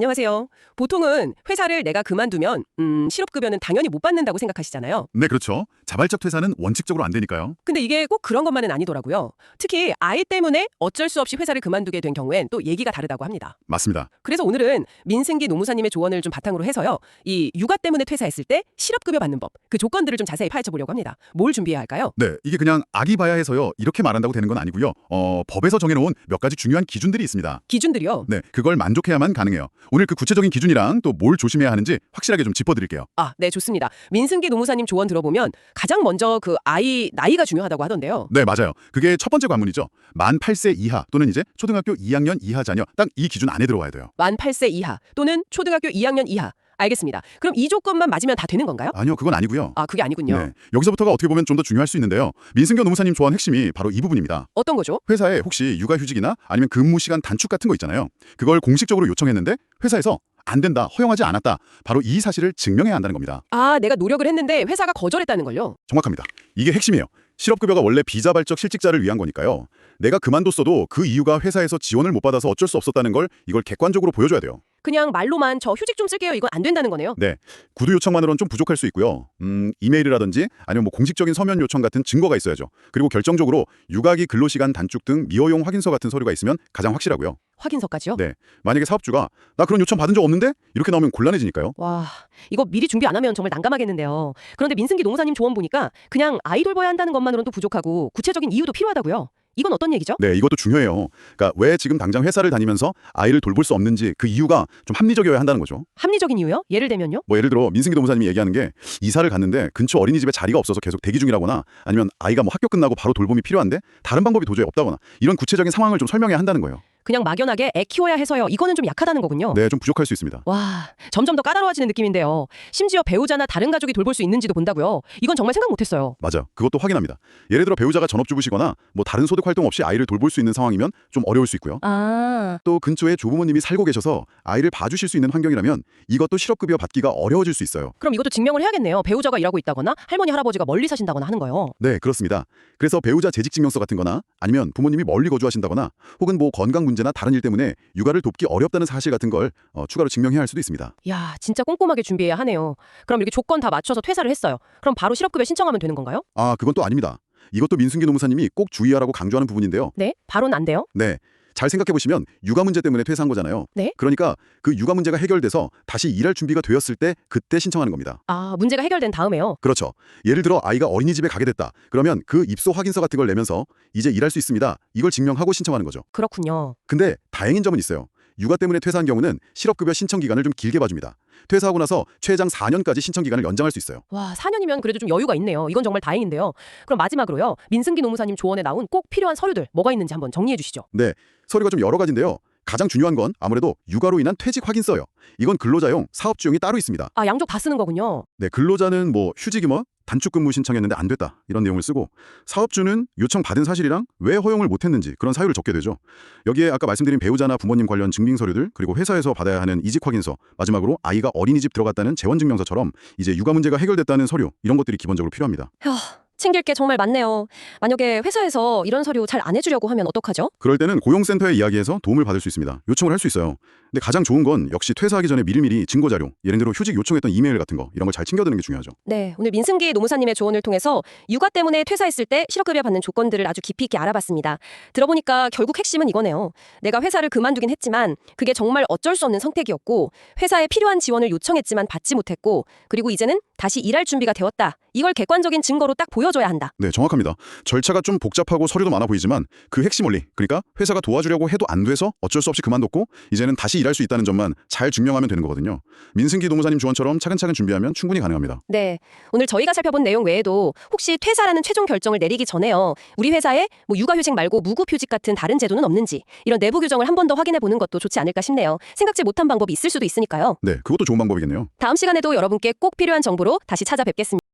안녕하세요. 보통은 회사를 내가 그만두면 음, 실업급여는 당연히 못 받는다고 생각하시잖아요. 네, 그렇죠. 자발적 퇴사는 원칙적으로 안 되니까요. 근데 이게 꼭 그런 것만은 아니더라고요. 특히 아이 때문에 어쩔 수 없이 회사를 그만두게 된 경우엔 또 얘기가 다르다고 합니다. 맞습니다. 그래서 오늘은 민승기 노무사님의 조언을 좀 바탕으로 해서요. 이 육아 때문에 퇴사했을 때 실업급여 받는 법, 그 조건들을 좀 자세히 파헤쳐 보려고 합니다. 뭘 준비해야 할까요? 네, 이게 그냥 악이 봐야 해서요. 이렇게 말한다고 되는 건 아니고요. 어, 법에서 정해놓은 몇 가지 중요한 기준들이 있습니다. 기준들이요. 네, 그걸 만족해야만 가능해요. 오늘 그 구체적인 기준이랑 또 뭘 조심해야 하는지 확실하게 좀 짚어드릴게요. 아, 네, 좋습니다. 민승기 노무사님 조언 들어보면 가장 먼저 그 아이 나이가 중요하다고 하던데요. 네, 맞아요. 그게 첫 번째 관문이죠. 만 8세 이하 또는 이제 초등학교 2학년 이하 자녀 딱 이 기준 안에 들어와야 돼요. 만 8세 이하 또는 초등학교 2학년 이하. 알겠습니다. 그럼 이 조건만 맞으면 다 되는 건가요? 아니요, 그건 아니고요. 아, 그게 아니군요. 네, 여기서부터가 어떻게 보면 좀 더 중요할 수 있는데요. 민승교 노무사님 조언 핵심이 바로 이 부분입니다. 어떤 거죠? 회사에 혹시 육아휴직이나 아니면 근무 시간 단축 같은 거 있잖아요. 그걸 공식적으로 요청했는데 회사에서 안 된다, 허용하지 않았다. 바로 이 사실을 증명해야 한다는 겁니다. 아, 내가 노력을 했는데 회사가 거절했다는 걸요. 정확합니다. 이게 핵심이에요. 실업급여가 원래 비자발적 실직자를 위한 거니까요. 내가 그만뒀어도 그 이유가 회사에서 지원을 못 받아서 어쩔 수 없었다는 걸 이걸 객관적으로 보여줘야 돼요. 그냥 말로만 저 휴직 좀 쓸게요. 이건 안 된다는 거네요. 네, 구두 요청만으로는 좀 부족할 수 있고요. 음, 이메일이라든지 아니면 뭐 공식적인 서면 요청 같은 증거가 있어야죠. 그리고 결정적으로 육아기 근로시간 단축 등 미허용 확인서 같은 서류가 있으면 가장 확실하고요. 확인서까지요? 네, 만약에 사업주가 나 그런 요청 받은 적 없는데 이렇게 나오면 곤란해지니까요. 와, 이거 미리 준비 안 하면 정말 난감하겠는데요. 그런데 민승기 노무사님 조언 보니까 그냥 아이 돌봐야 한다는 것만으로는 부족하고 구체적인 이유도 필요하다고요. 이건 어떤 얘기죠? 네, 이것도 중요해요. 그러니까 왜 지금 당장 회사를 다니면서 아이를 돌볼 수 없는지 그 이유가 좀 합리적이어야 한다는 거죠. 합리적인 이유요? 예를 들면요? 뭐 예를 들어 민승기 노무사님이 얘기하는 게 이사를 갔는데 근처 어린이집에 자리가 없어서 계속 대기 중이라거나 아니면 아이가 뭐 학교 끝나고 바로 돌봄이 필요한데 다른 방법이 도저히 없다거나 이런 구체적인 상황을 좀 설명해야 한다는 거예요. 그냥 막연하게 애 키워야 해서요. 이거는 좀 약하다는 거군요. 네, 좀 부족할 수 있습니다. 와, 점점 더 까다로워지는 느낌인데요. 심지어 배우자나 다른 가족이 돌볼 수 있는지도 본다고요. 이건 정말 생각 못했어요. 맞아. 그것도 확인합니다. 예를 들어 배우자가 전업주부시거나 뭐 다른 소득 활동 없이 아이를 돌볼 수 있는 상황이면 좀 어려울 수 있고요. 아, 또 근처에 조부모님이 살고 계셔서 아이를 봐주실 수 있는 환경이라면 이것도 실업급여 받기가 어려워질 수 있어요. 그럼 이것도 증명을 해야겠네요. 배우자가 일하고 있다거나 할머니 할아버지가 멀리 사신다거나 하는 거요. 네, 그렇습니다. 그래서 배우자 재직증명서 같은 거나 아니면 부모님이 멀리 거주하신다거나 혹은 뭐 건강 문제 나 다른 일 때문에 육아를 돕기 어렵다는 사실 같은 걸 어, 추가로 증명해야 할 수도 있습니다. 야, 진짜 꼼꼼하게 준비해야 하네요. 그럼 이렇게 조건 다 맞춰서 퇴사를 했어요. 그럼 바로 실업급여 신청하면 되는 건가요? 아, 그건 또 아닙니다. 이것도 민순기 노무사님이 꼭 주의하라고 강조하는 부분인데요. 네, 바로는 안 돼요. 네. 잘 생각해 보시면 육아 문제 때문에 퇴사한 거잖아요. 네. 그러니까 그 육아 문제가 해결돼서 다시 일할 준비가 되었을 때 그때 신청하는 겁니다. 아, 문제가 해결된 다음에요. 그렇죠. 예를 들어 아이가 어린이집에 가게 됐다. 그러면 그 입소 확인서 같은 걸 내면서 이제 일할 수 있습니다. 이걸 증명하고 신청하는 거죠. 그렇군요. 근데 다행인 점은 있어요. 육아 때문에 퇴사한 경우는 실업급여 신청 기간을 좀 길게 봐줍니다. 퇴사하고 나서 최장 4년까지 신청 기간을 연장할 수 있어요. 와, 4년이면 그래도 좀 여유가 있네요. 이건 정말 다행인데요. 그럼 마지막으로요. 민승기 노무사님 조언에 나온 꼭 필요한 서류들 뭐가 있는지 한번 정리해 주시죠. 네, 서류가 좀 여러 가지인데요. 가장 중요한 건 아무래도 육아로 인한 퇴직 확인서요. 이건 근로자용, 사업주용이 따로 있습니다. 아, 양쪽 다 쓰는 거군요. 네, 근로자는 뭐 휴직이 뭐 단축 근무 신청했는데 안 됐다 이런 내용을 쓰고 사업주는 요청 받은 사실이랑 왜 허용을 못했는지 그런 사유를 적게 되죠. 여기에 아까 말씀드린 배우자나 부모님 관련 증빙 서류들 그리고 회사에서 받아야 하는 이직 확인서 마지막으로 아이가 어린이집 들어갔다는 재원 증명서처럼 이제 육아 문제가 해결됐다는 서류 이런 것들이 기본적으로 필요합니다. 휴, 챙길 게 정말 많네요. 만약에 회사에서 이런 서류 잘 안 해주려고 하면 어떡하죠? 그럴 때는 고용센터에 이야기해서 도움을 받을 수 있습니다. 요청을 할 수 있어요. 근데 가장 좋은 건 역시 퇴사하기 전에 미리미리 증거 자료, 예를 들어 휴직 요청했던 이메일 같은 거 이런 걸 잘 챙겨두는 게 중요하죠. 네, 오늘 민승기 노무사님의 조언을 통해서 육아 때문에 퇴사했을 때 실업급여 받는 조건들을 아주 깊이 있게 알아봤습니다. 들어보니까 결국 핵심은 이거네요. 내가 회사를 그만두긴 했지만 그게 정말 어쩔 수 없는 선택이었고 회사에 필요한 지원을 요청했지만 받지 못했고 그리고 이제는 다시 일할 준비가 되었다. 이걸 객관적인 증거로 딱 보여줘야 한다. 네, 정확합니다. 절차가 좀 복잡하고 서류도 많아 보이지만 그 핵심 원리, 그러니까 회사가 도와주려고 해도 안 돼서 어쩔 수 없이 그만뒀고 이제는 다시 일할 수 있다는 점만 잘 증명하면 되는 거거든요. 민승기 노무사님 조언처럼 차근차근 준비하면 충분히 가능합니다. 네, 오늘 저희가 살펴본 내용 외에도 혹시 퇴사라는 최종 결정을 내리기 전에요. 우리 회사에 뭐 육아휴직 말고 무급휴직 같은 다른 제도는 없는지 이런 내부 규정을 한 번 더 확인해 보는 것도 좋지 않을까 싶네요. 생각지 못한 방법이 있을 수도 있으니까요. 네, 그것도 좋은 방법이겠네요. 다음 시간에도 여러분께 꼭 필요한 정보 로 다시 찾아뵙겠습니다.